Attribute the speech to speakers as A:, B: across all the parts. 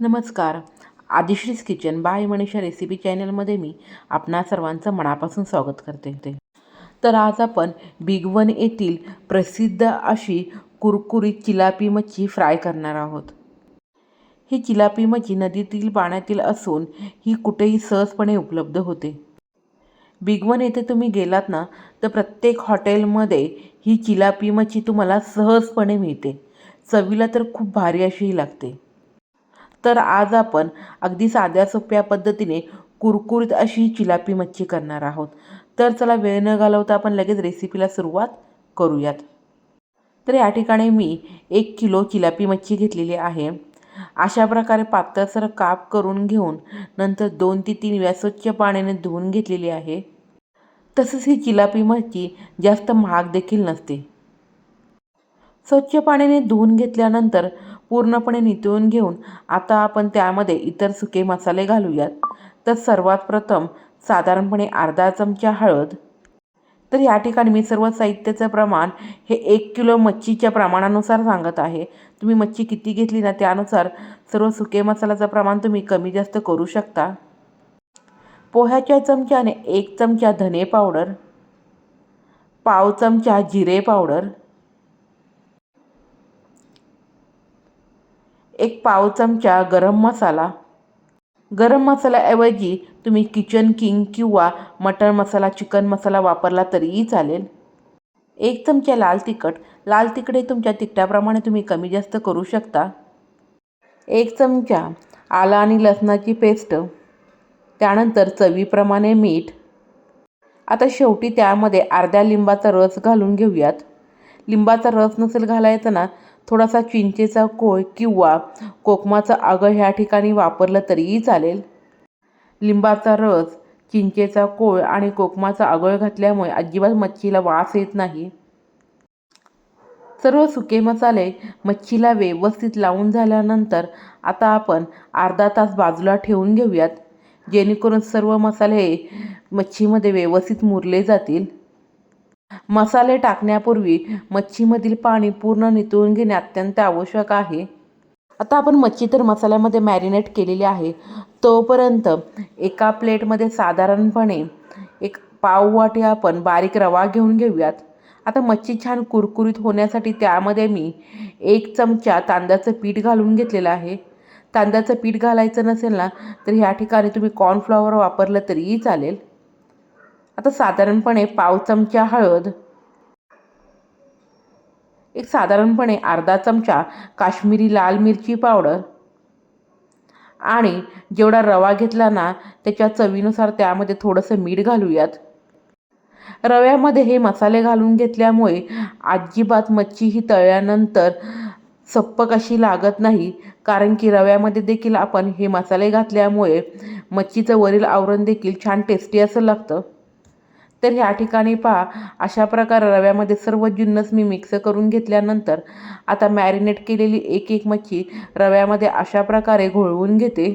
A: नमस्कार. Aadishree's kitchen by Manisha recipe चॅनलमध्ये मी आपणा सर्वांचं मनापासून स्वागत करते. ते तर आज आपण बिग वन येथील प्रसिद्ध अशी कुरकुरीत चिलापी मच्छी फ्राय करणार आहोत. ही चिलापी मच्छी नदीतील पाण्यातील असून ही कुठेही सहजपणे उपलब्ध होते. बिग वन येथे तुम्ही गेलात ना तर प्रत्येक हॉटेलमध्ये ही चिलापी मच्छी तुम्हाला सहजपणे मिळते. चवीला तर खूप भारी अशीही लागते. तर आज आपण अगदी साध्या सोप्या पद्धतीने कुरकुरीत अशी चिलापी मच्छी करणार आहोत. तर चला वेळ न घालवता आपण लगेच रेसिपीला सुरुवात करूयात. तर या ठिकाणी मी एक किलो चिलापी मच्छी घेतलेली आहे. अशा प्रकारे पातळसर काप करून घेऊन नंतर दोन ते तीन वेळा स्वच्छ पाण्याने धुवून घेतलेली आहे. तसंच ही चिलापी मच्छी जास्त महाग देखील नसते. स्वच्छ पाण्याने धुवून घेतल्यानंतर पूर्णपणे नितळून घेऊन आता आपण त्यामध्ये इतर सुके मसाले घालूयात. तर सर्वात प्रथम साधारणपणे अर्धा चमचा हळद. तर या ठिकाणी मी सर्व साहित्याचं प्रमाण हे एक किलो मच्छीच्या प्रमाणानुसार सांगत आहे. तुम्ही मच्छी किती घेतली ना त्यानुसार सर्व सुके मसाल्याचं प्रमाण तुम्ही कमी जास्त करू शकता. पोह्याच्या चमच्याने एक चमचा धने पावडर पाव चमचा जिरे पावडर एक पाव चमचा गरम मसाला. गरम मसाल्याऐवजी तुम्ही किचन किंग किंवा मटण मसाला चिकन मसाला वापरला तरीही चालेल. एक चमचा लाल तिखट. लाल तिखट तुमच्या तिखटाप्रमाणे तुम्ही कमी जास्त करू शकता. एक चमचा आला आणि लसणाची पेस्ट. त्यानंतर चवीप्रमाणे मीठ. आता शेवटी त्यामध्ये अर्ध्या लिंबाचा रस घालून घेऊयात. लिंबाचा रस नसेल घालायचा ना थोडासा चिंचेचा कोळ किंवा कोकमाचं आगळ ह्या ठिकाणी वापरलं तरीही चालेल. लिंबाचा रस चिंचेचा कोळ आणि कोकमाचा आगळ घातल्यामुळे अजिबात मच्छीला वास येत नाही. सर्व सुके मसाले मच्छीला व्यवस्थित लावून झाल्यानंतर आता आपण अर्धा तास बाजूला ठेवून घेऊयात जेणेकरून सर्व मसाले मच्छीमध्ये व्यवस्थित मुरले जातील. मसाले टाकण्यापूर्वी मच्छीमधील पाणी पूर्ण नितळून घेणे अत्यंत आवश्यक आहे. आता आपण मच्छी तर मसाल्यामध्ये मॅरिनेट केलेली आहे. तोपर्यंत एका प्लेटमध्ये साधारणपणे एक पाव वाटी आपण बारीक रवा घेऊन घेऊयात. आता मच्छी छान कुरकुरीत होण्यासाठी त्यामध्ये मी एक चमचा तांदळाचं पीठ घालून घेतलेलं आहे. तांदळाचं पीठ घालायचं नसेल ना तर ह्या ठिकाणी तुम्ही कॉर्नफ्लॉवर वापरलं तरीही चालेल. आता साधारणपणे पाव चमचा हळद एक साधारणपणे अर्धा चमचा काश्मीरी लाल मिरची पावडर आणि जेवढा रवा घेतला ना त्याच्या चवीनुसार त्यामध्ये थोडंसं मीठ घालूयात. रव्यामध्ये हे मसाले घालून घेतल्यामुळे अजिबात मच्छी ही तळल्यानंतर सप्पक अशी लागत नाही कारण की रव्यामध्ये देखील आपण हे मसाले घातल्यामुळे मच्छीचं वरील आवरण देखील छान टेस्टी असं लागतं. तर ह्या ठिकाणी पहा अशा प्रकारे रव्यामध्ये सर्व जिन्नस मी मिक्स करून घेतल्यानंतर आता मॅरिनेट केलेली एक एक मच्छी रव्यामध्ये अशा प्रकारे घोळवून घेते.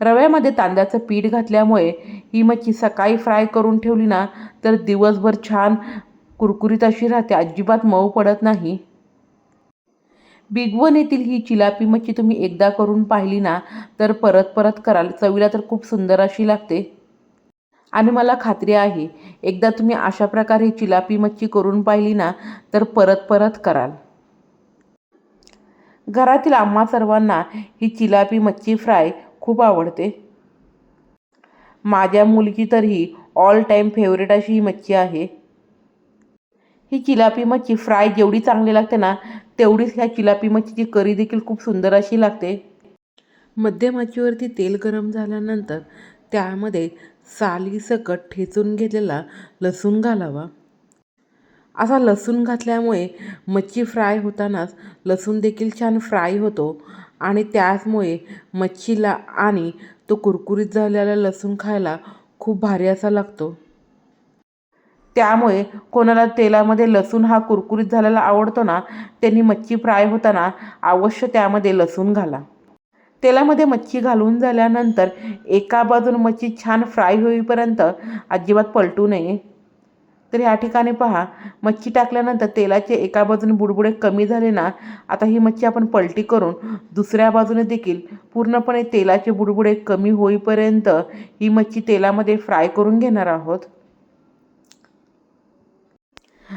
A: रव्यामध्ये तांदळाचं पीठ घातल्यामुळे ही मच्छी सकाळी फ्राय करून ठेवली ना तर दिवसभर छान कुरकुरीत अशी राहते अजिबात मऊ पडत नाही. बिग वन येथील ही चिलापी मच्छी तुम्ही एकदा करून पाहिली ना तर परत परत कराल चवीला तर खूप सुंदर अशी लागते. आणि मला खात्री आहे एकदा तुम्ही अशा प्रकारे चिलापी मच्छी करून पाहिली ना तर परत परत कराल. घरातील आम्हा सर्वांना ही चिलापी मच्छी फ्राय खूप आवडते. माझ्या मुलगी तर ही ऑल टाईम फेवरेट अशी ही मच्छी आहे. ही चिलापी मच्छी फ्राय जेवढी चांगली लागते ना तेवढीच ह्या चिलापी मच्छीची करी देखील खूप सुंदर अशी लागते. मध्यम आचेवरती तेल गरम झाल्यानंतर त्यामध्ये सालीसकट ठेचून घेतलेला लसूण घालावा. असा लसूण घातल्यामुळे मच्छी फ्राय होतानाच लसूण देखील छान फ्राय होतो आणि त्याचमुळे मच्छीला आणि तो कुरकुरीत झालेला लसूण खायला खूप भारी असा लागतो. त्यामुळे कोणाला तेलामध्ये लसूण हा कुरकुरीत झालेला आवडतो ना त्यांनी मच्छी फ्राय होताना अवश्य त्यामध्ये लसूण घाला. तेलामध्ये मच्छी घालून झाल्यानंतर एका बाजून मच्छी छान फ्राय होईपर्यंत अजिबात पलटू नये. तर ह्या ठिकाणी पहा मच्छी टाकल्यानंतर तेलाचे एका बाजूने बुडबुडे कमी झाले ना आता ही मच्छी आपण पलटी करून दुसऱ्या बाजूने देखील पूर्णपणे तेलाचे बुडबुडे कमी होईपर्यंत ही मच्छी तेलामध्ये फ्राय करून घेणार आहोत.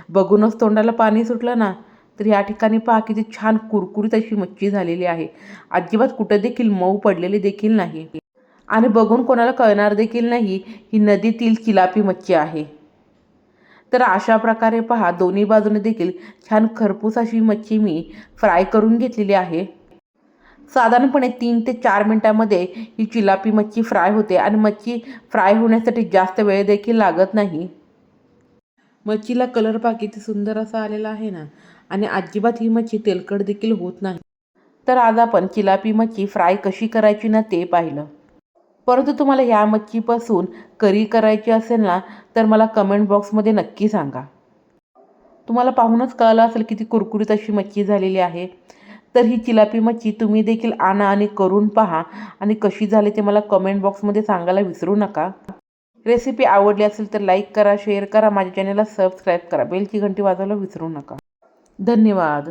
A: बघूनच तोंडाला पाणी सुटलं ना तर या ठिकाणी पहा किती छान कुरकुरीत अशी मच्छी झालेली आहे. अजिबात कुठं देखील मऊ पडलेली देखील नाही. आणि बघून कोणाला कळणार देखील नाही ही नदीतील चिलापी मच्छी आहे. तर अशा प्रकारे पहा दोन्ही बाजूने देखील छान खरपूस अशी मच्छी मी फ्राय करून घेतलेली आहे. साधारणपणे तीन ते चार मिनटामध्ये ही चिलापी मच्छी फ्राय होते आणि मच्छी फ्राय होण्यासाठी जास्त वेळ देखील लागत नाही. मच्छीला कलर पहा किती सुंदर असा आलेला आहे ना आणि अजिबात ही मच्छी तेलकट देखील होत नाही. तर आज आपण चिलापी मच्छी फ्राय कशी करायची ना ते पाहिलं. परंतु तुम्हाला ह्या मच्छीपासून करी करायची असेल ना तर मला कमेंट बॉक्समध्ये नक्की सांगा. तुम्हाला पाहूनच कळलं असेल किती कुरकुरीत अशी मच्छी झालेली आहे. तर ही चिलापी मच्छी तुम्ही देखील आणा आणि करून पहा आणि कशी झाली ते मला कमेंट बॉक्समध्ये सांगायला विसरू नका. रेसिपी आवडली असेल तर लाईक करा शेअर करा माझ्या चॅनलला सबस्क्राईब करा. बेलची घंटी वाजवायला विसरू नका. धन्यवाद.